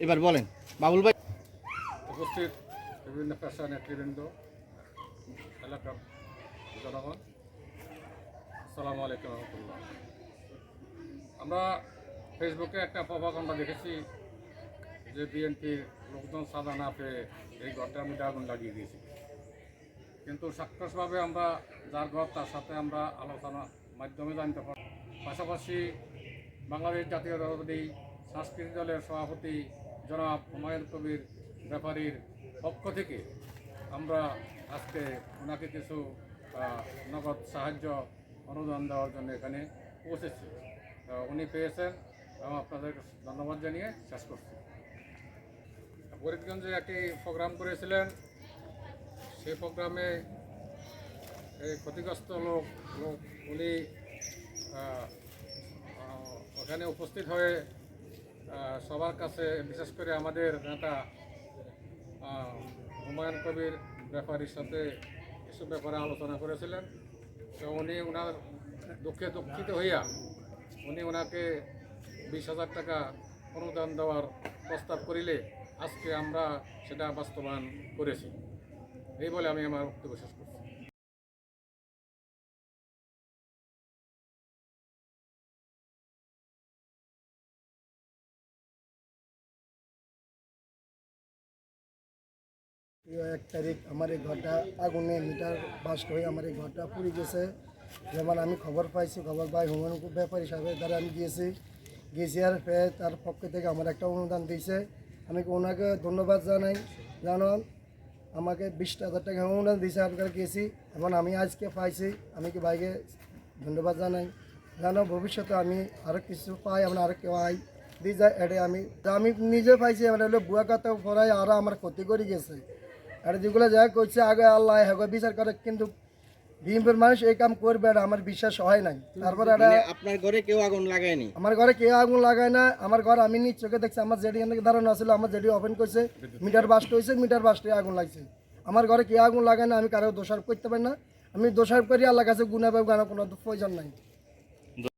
এবার বলেন, বাবুল ভাই। উপস্থিত বিভিন্ন পেশা নেতৃবৃন্দ এলাকার জনগণ। আসসালামু আলাইকুম রহমতুল্লাহ। আমরা ফেসবুকে একটা প্রভাকাণ্ডা দেখেছি যে বিএনপির লোকজন সাদা না পেয়ে এই ঘরটার মধ্যে আগুন লাগিয়ে দিয়েছে। কিন্তু সাক্ষসভাবে আমরা যার ঘর, তার সাথে আমরা আলোচনা মাধ্যমে জানতে পারি পাশাপাশি বাংলাদেশ জাতীয় দলবাদী সাংস্কৃতিক দলের সভাপতি জনাব হুমায়ুন কবির ব্যাপারীর পক্ষ থেকে আমরা আজকে ওনাকে কিছু নগদ সাহায্য, অনুদান দেওয়ার জন্য এখানে পৌঁছেছি উনি পেয়েছেন। এবং আপনাদের ধন্যবাদ জানিয়ে শেষ করছি। ফরিদগঞ্জে একটি প্রোগ্রাম করেছিলেন। সেই প্রোগ্রামে এই ক্ষতিগ্রস্ত লোক লোক উনি ওখানে উপস্থিত হয়ে সবার কাছে, বিশেষ করে আমাদের নেতা হুমায়ুন কবির ব্যাপারীর সাথে এসব ব্যাপারে আলোচনা করেছিলেন। তো উনি ওনার দুঃখে দুঃখিত হইয়া উনি ওনাকে বিশ হাজার টাকা অনুদান দেওয়ার প্রস্তাব করিলে আজকে আমরা সেটা বাস্তবায়ন করেছি। এই বলে আমি আমার বক্তব্য শেষ করছি। এক তারিখ আমার এই ঘরটা আগুনে মিটার বাস্ট হয়ে আমার এই ঘরটা পুড়ে গেছে। যেমন আমি খবর পাইছি, খবর পাই হুমায়ুন ব্যাপারী সাহেবের দ্বারা আমি গিয়েছি। গিয়েছি আর পেয়ে তার পক্ষ থেকে আমার একটা অনুদান দিয়েছে। আমি ওনাকে ধন্যবাদ জানাই? জানো আমাকে বিশ হাজার টাকা অনুদান দিয়েছে আপনার গিয়েছি। এবং আমি আজকে পাইছি, আমি কি ভাইকে ধন্যবাদ জানাই? জানো, ভবিষ্যতে আমি আরও কিছু পাই, আমরা আরও কেউ আই। দিয়ে যায় এটা আমি আমি নিজে পাইছি মানে হলো বুয়া কথা পড়াই আরও আমার ক্ষতি করে গেছে। আর যেগুলো যা করছে আগে আল্লাহ হ্যাঁ বিচার করে কিন্তু বিএনপির মানুষ এই কাম করবে এটা আমার বিশ্বাস হয় নাই। তারপরে এটা মানে আপনার ঘরে কেউ আগুন লাগায়নি আমার ঘরে কেউ আগুন লাগায় না আমার ঘর আমি নিজ চোখে দেখছি আমার জেডি এখান থেকে ধারণা ছিল আমার জেডি ওপেন করছে মিটার বাস্ট হয়েছে মিটার বাস্টে আগুন লাগছে। আমার ঘরে কেউ আগুন লাগায় না আমি কারও দোষারোপ করতে পারি না। আমি দোষারোপ করি আল্লাহ কাছে গুণা পাবো কোনো প্রয়োজন নাই।